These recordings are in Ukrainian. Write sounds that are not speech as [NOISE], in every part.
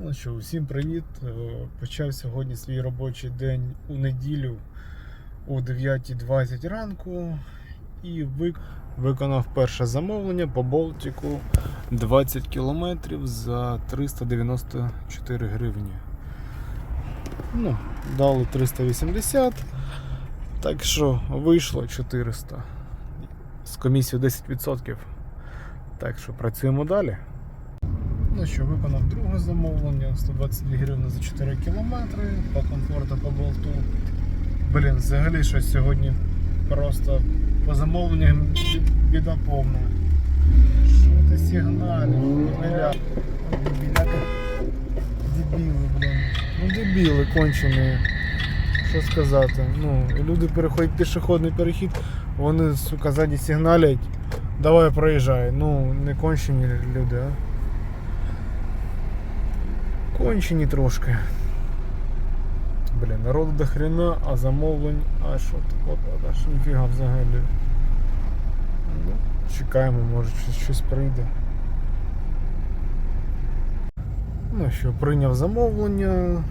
Ну що, усім привіт. Е, Почав сьогодні свій робочий день у неділю о 9.20 ранку і виконав перше замовлення по Болтику 20 кілометрів за 394 гривні. Ну, дали 380, так що вийшло 400 з комісією 10%. Так що працюємо далі. Ну що, виконав друге замовлення, 122 гривні за 4 кілометри, по комфорту, по болту. Блін, взагалі щось сьогодні просто по замовленням бі- біда повна. Що ти сигналиш? Дебіля. Дебіли, блін. Ну дебіли кончені. Що сказати? Ну, люди переходять пішохідний перехід, вони, сука, ззаді сигналять. Давай проїжджай. Ну, не кончені люди, а. Кончені трошки. Блін, народу до хрена, а замовлень, а що тут? От, от, аж ніфіга взагалі. Ну, чекаємо, може щось, прийде. Ну що, прийняв замовлення.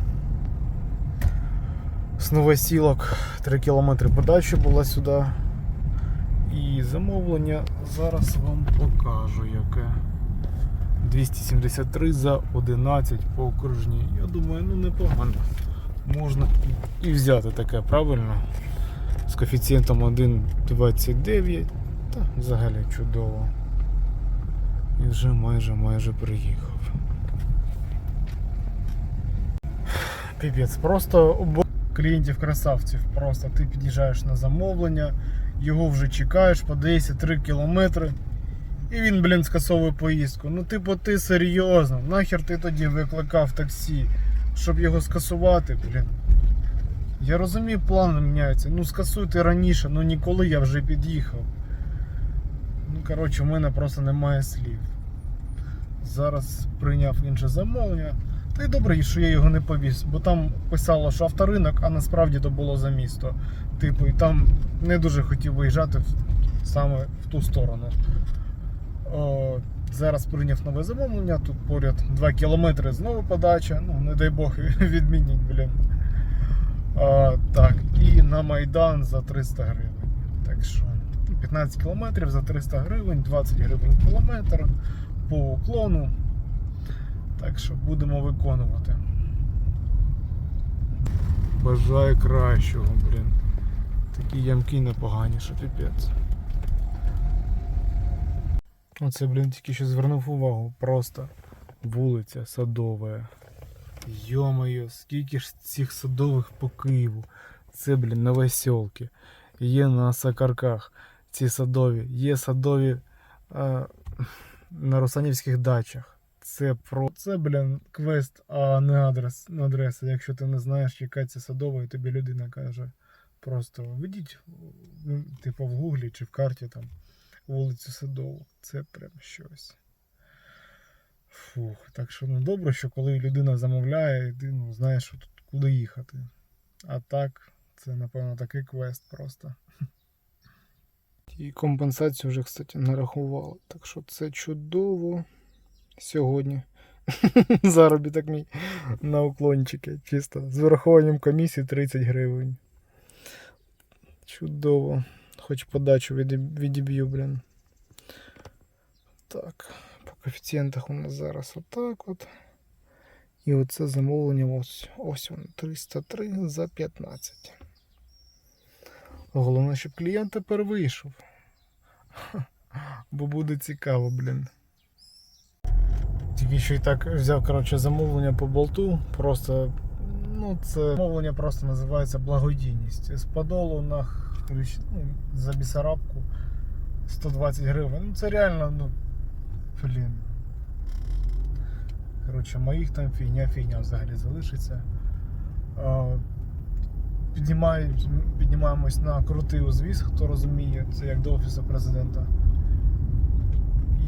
З новосілок 3 кілометри подача була сюди. І замовлення зараз вам покажу яке. 273 за 11 по окружній. Я думаю, ну непогано. Можна і взяти таке, правильно? З коефіцієнтом 1,29. Та взагалі чудово. І вже майже майже приїхав. Піпець, просто обо клієнтів красавців. Просто ти під'їжджаєш на замовлення, його вже чекаєш, подається 3 кілометри. І він, блін, скасовує поїздку. Ну, типу, ти серйозно. Нахер ти тоді викликав таксі, щоб його скасувати, блін. Я розумію, плани міняються. Ну, скасуйте раніше, ну ніколи я вже під'їхав. Ну, коротше, в мене просто немає слів. Зараз прийняв інше замовлення. Та й добре, що я його не повіз, бо там писало, що авторинок, а насправді то було за місто. Типу, і там не дуже хотів виїжджати саме в ту сторону. Зараз прийняв нове замовлення, тут поряд 2 кілометри знову подача, ну не дай Бог [LAUGHS] відмініть, блін. А, так, і на Майдан за 300 гривень. Так що 15 кілометрів за 300 гривень, 20 гривень кілометр по уклону. Так що будемо виконувати. Бажаю кращого, блін. Такі ямки непогані, що піпець. Оце, блін, тільки що звернув увагу. Просто вулиця Садова. Йо-моє, скільки ж цих садових по Києву. Це, блін, новосілки. Є на Сакарках ці садові. Є садові а, на Русанівських дачах. Це про це, блін, квест, а не адрес, не адреса. Якщо ти не знаєш, яка це садова, і тобі людина каже. Просто введіть, ну, типу, в гуглі чи в карті там вулицю Садову. Це прям щось. Фух, так що ну добре, що коли людина замовляє, ти ну, знаєш, тут куди їхати. А так, це, напевно, такий квест просто. І компенсацію вже, кстати, нарахували. Так що це чудово сьогодні. [LAUGHS] Заробіток мій на уклончики. Чисто. З врахуванням комісії 30 гривень. Чудово. Хоч подачу відіб'ю, блін. Так, по коефіцієнтах у нас зараз отак от. І оце замовлення ось, ось воно, 303 за 15. Головне, щоб клієнт тепер вийшов. Бо буде цікаво, блін. Тільки що і так взяв, коротше, замовлення по болту. Просто, ну, це замовлення просто називається благодійність. З подолу на Хрещ- ну, за Бісарабку 120 гривень. Ну це реально, ну, блін. Коротше, моїх там фігня, фігня взагалі залишиться. Піднімаємось на крутий узвіз, хто розуміє, це як до офісу президента.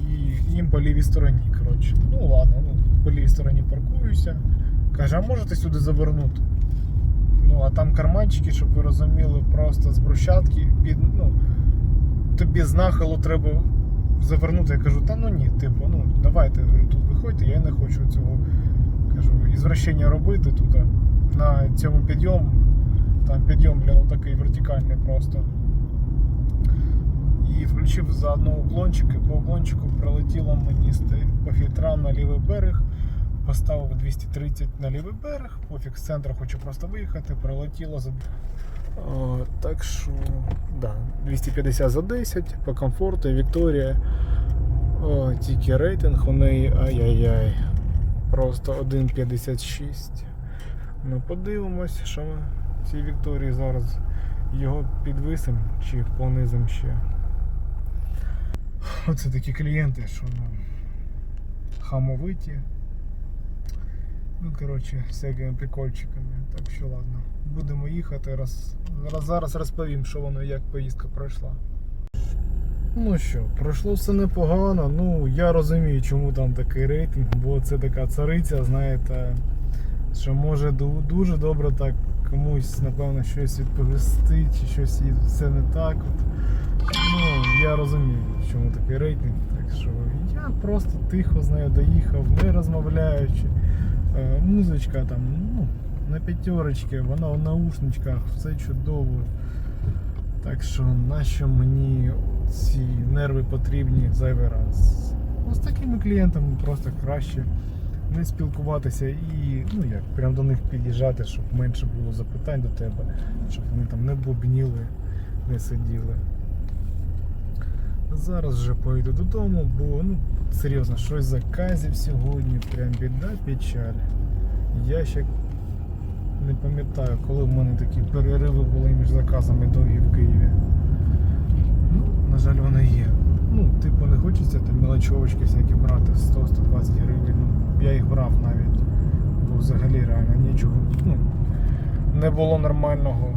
І їм по лівій стороні, коротше. Ну ладно, ну, по лівій стороні паркуюся. Каже, а можете сюди завернути? Ну, а там карманчики, щоб ви розуміли, просто з брусчатки під, ну, тобі з треба завернути. Я кажу, та ну ні, типу, ну давайте говорю, тут виходьте, я не хочу цього. Кажу, сокращення робити тут на цьому підйому. Там підйом, блін, такий вертикальний просто. І включив заодно уклончики. По уклончику прилетіло мені по фільтрам на лівий берег. Поставив 230 на лівий берег, пофіг з центру хочу просто виїхати, прилетіло за. О, так що, да, 250 за 10 по комфорту, Вікторія. О, тільки рейтинг у неї ай-яй-яй. Просто 1,56. Ну подивимось, що ми цій Вікторії зараз його підвисимо чи понизимо ще. Оце такі клієнти, що ну, хамовиті. Ну, коротше, всякими прикольчиками. Так що ладно. Будемо їхати. Роз... роз- Зараз розповім, що воно як поїздка пройшла. Ну що, пройшло все непогано. Ну, я розумію, чому там такий рейтинг, бо це така цариця, знаєте, що може дуже добре так комусь, напевно, щось відповісти, чи щось і все не так. От. Ну, я розумію, чому такий рейтинг. Так що я просто тихо з нею доїхав, не розмовляючи. Е, Музичка там, ну, на п'ятерочки, вона в наушничках, все чудово. Так що нащо мені ці нерви потрібні зайвий раз. Ну, з такими клієнтами просто краще не спілкуватися і ну як, прям до них під'їжджати, щоб менше було запитань до тебе, щоб вони там не бубніли, не сиділи. Зараз вже поїду додому, бо ну серйозно, щось заказів сьогодні, прям біда печаль. Я ще не пам'ятаю, коли в мене такі перериви були між заказами довгі в Києві. Ну, на жаль, вони є. Ну, типу, не хочеться там мелочовочки всякі брати 100-120 гривень. Ну, я їх брав навіть. Бо взагалі реально нічого. Ну, не було нормального.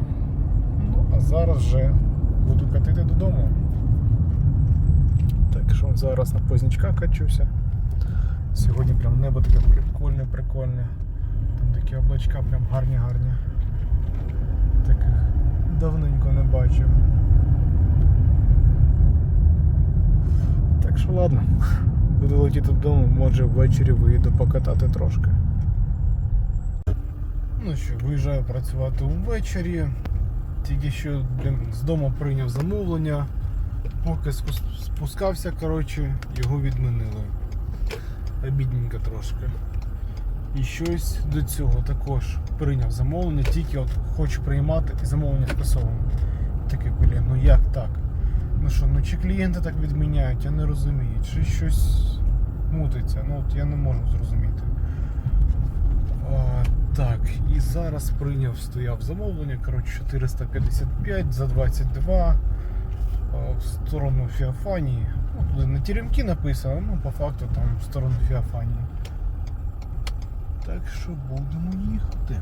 Ну, а зараз вже буду катити додому. Так що зараз на познячках качуся. Сьогодні прям небо таке прикольне, прикольне. Там такі облачка прям гарні гарні. Таких давненько не бачив. Так що ладно, буду летіти додому, може ввечері виїду покатати трошки. Ну що, виїжджаю працювати ввечері. Тільки що блін, з дому прийняв замовлення. Поки спускався, коротше, його відмінили. Обідненько трошки. І щось до цього також прийняв замовлення, тільки от хочу приймати і замовлення скасовано. Такий, блін, ну як так? Ну що, ну чи клієнти так відміняють, я не розумію. Чи щось мутиться, ну от я не можу зрозуміти. А, так, і зараз прийняв, стояв замовлення, коротше, 455 за 22 а, в сторону Феофанії. Ну, туди на теремки написано, ну по факту там в сторону Феофанії. Так що будемо їхати.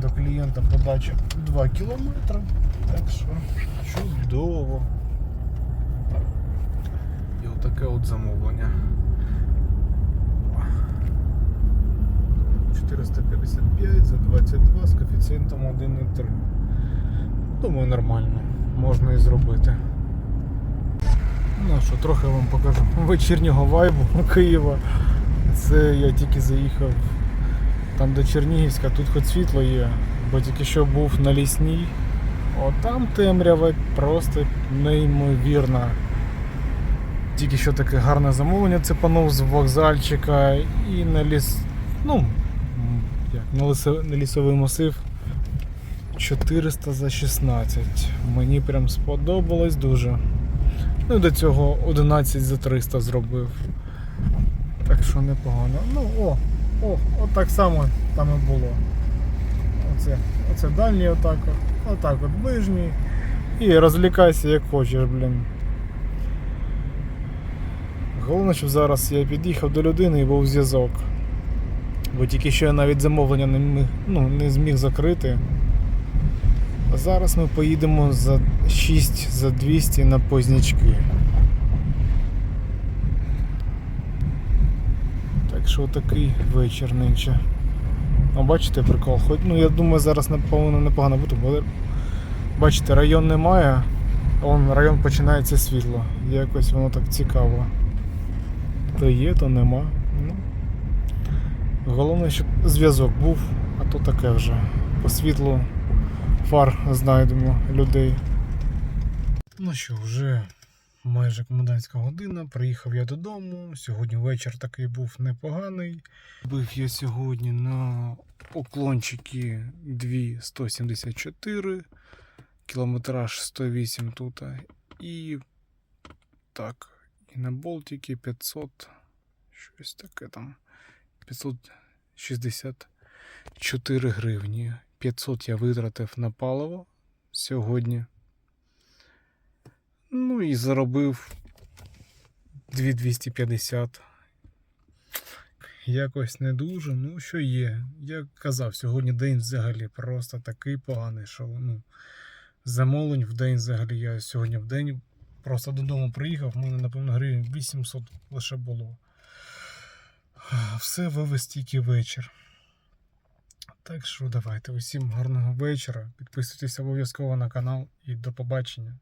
До клієнта подача 2 кілометри. Так що чудово. І отаке от замовлення. 455 за 22 з коефіцієнтом 1,3. Думаю, нормально. Можна і зробити. Ну що, трохи вам покажу вечірнього вайбу Києва. Це я тільки заїхав там до Чернігівська, тут хоч світло є, бо тільки що був на лісній. О, там темрява просто неймовірна. Тільки що таке гарне замовлення цепанув з вокзальчика і на ліс. Ну, як, на лісовий масив 400 за 16. Мені прям сподобалось дуже. Ну до цього 11 за 300 зробив. Так що непогано. Ну о, о, от так само там і було. Оце, оце дальній отак, от, отак от ближній. І розлікайся як хочеш, блін. Головне, щоб зараз я під'їхав до людини і був зв'язок. Бо тільки що я навіть замовлення не, ну, не зміг закрити. Зараз ми поїдемо за 6 за 200 на познячки. Так що такий вечір нинче. А бачите прикол? Хоч, ну я думаю, зараз повинно непогано бути, бо бачите, район немає, а район починається світло. Якось воно так цікаво. То є, то нема. Ну, Головне, щоб зв'язок був, а то таке вже. По світлу фар знайдемо людей. Ну що, вже майже комендантська година. Приїхав я додому. Сьогодні вечір такий був непоганий. Бив я сьогодні на уклончики 2,174, кілометраж 108 тут. І так, і на болтики 500, щось таке там. 564 гривні. 500 я витратив на паливо сьогодні. Ну і заробив 2250. Якось не дуже, ну що є. Я казав, сьогодні день взагалі просто такий поганий, що ну, замовлень в день взагалі. Я сьогодні в день просто додому приїхав, в мене, напевно, гривень 800 лише було. Все вивез тільки вечір. Так що давайте усім гарного вечора. Підписуйтесь обов'язково на канал і до побачення.